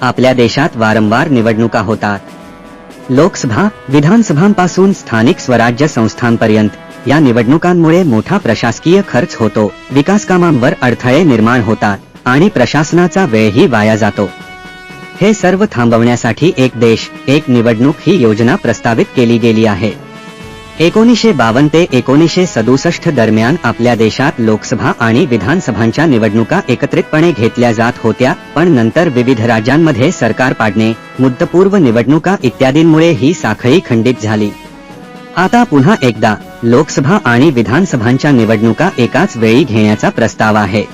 आपल्या देशात वारंवार निवडणुका होतात. लोकसभा विधानसभांपासून स्थानिक स्वराज्य संस्थांपर्यंत या निवडणुकांमुळे मोठा प्रशासकीय खर्च होतो. विकासकामांवर अडथळे निर्माण होतात आणि प्रशासनाचा वेळही वाया जातो. हे सर्व थांबवण्यासाठी एक देश एक निवडणूक ही योजना प्रस्तावित केली गेली आहे. एकोणीसशे बावन्न ते एकोणीसशे सदुसष्ट दरम्यान आपल्या देशात लोकसभा आणि विधानसभांच्या निवडणुका एकत्रितपणे घेतल्या जात होत्या पण नंतर विविध राज्यांमध्ये सरकार पाडणे मुद्दपूर्व निवडणुका इत्यादींमुळे ही साखळी खंडित झाली. आता पुन्हा एकदा लोकसभा आणि विधानसभांच्या निवडणुका एकाच वेळी घेण्याचा प्रस्ताव आहे.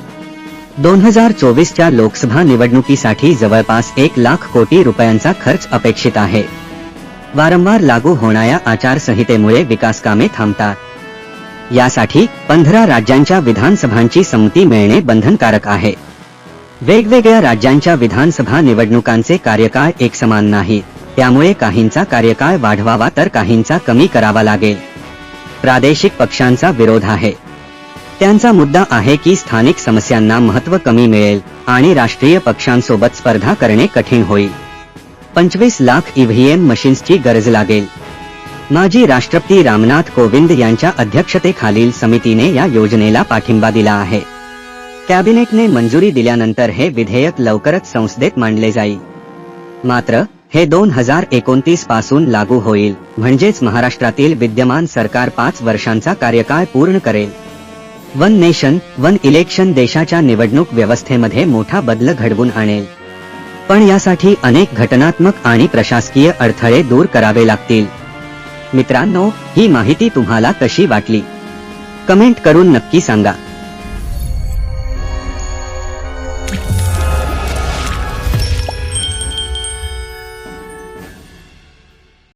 दोन हजार चोवीसच्या लोकसभा निवडणुकीसाठी जवळपास एक लाख कोटी रुपयांचा खर्च अपेक्षित आहे. वारंवार लागू होणाऱ्या आचारसंहितेमुळे विकास कामे थांबतात. यासाठी पंधरा राज्यांच्या विधानसभांची संमती मिळणे बंधनकारक आहे. वेगवेगळ्या राज्यांच्या विधानसभा निवडणुकांचे कार्यकाळ एकसमान नाही. त्यामुळे काहींचा कार्यकाळ वाढवावा तर काहींचा कमी करावा लागेल. प्रादेशिक पक्षांचा विरोध आहे. त्यांचा मुद्दा आहे की स्थानिक समस्यांना महत्त्व कमी मिळेल आणि राष्ट्रीय पक्षांसोबत स्पर्धा करणे कठीण होईल. पंचवीस लाख ईव्हीएम मशीन्सची गरज लागेल. माजी राष्ट्रपती रामनाथ कोविंद यांच्या अध्यक्षतेखालील समितीने या योजनेला पाठिंबा दिला आहे. कॅबिनेटने मंजुरी दिल्यानंतर हे विधेयक लवकरच संसदेत मांडले जाईल. मात्र हे दोन हजार एकोणतीसपासून लागू होईल म्हणजेच महाराष्ट्रातील विद्यमान सरकार पाच वर्षांचा कार्यकाळ पूर्ण करेल. वन नेशन वन इलेक्शन देशाच्या निवडणूक व्यवस्थेमध्ये मोठा बदल घडवून आणेल. पण यासाठी अनेक घटनात्मक आणि प्रशासकीय अडथळे दूर करावे लागतील. मित्रांनो ही माहिती तुम्हाला कशी वाटली? कमेंट करून नक्की सांगा.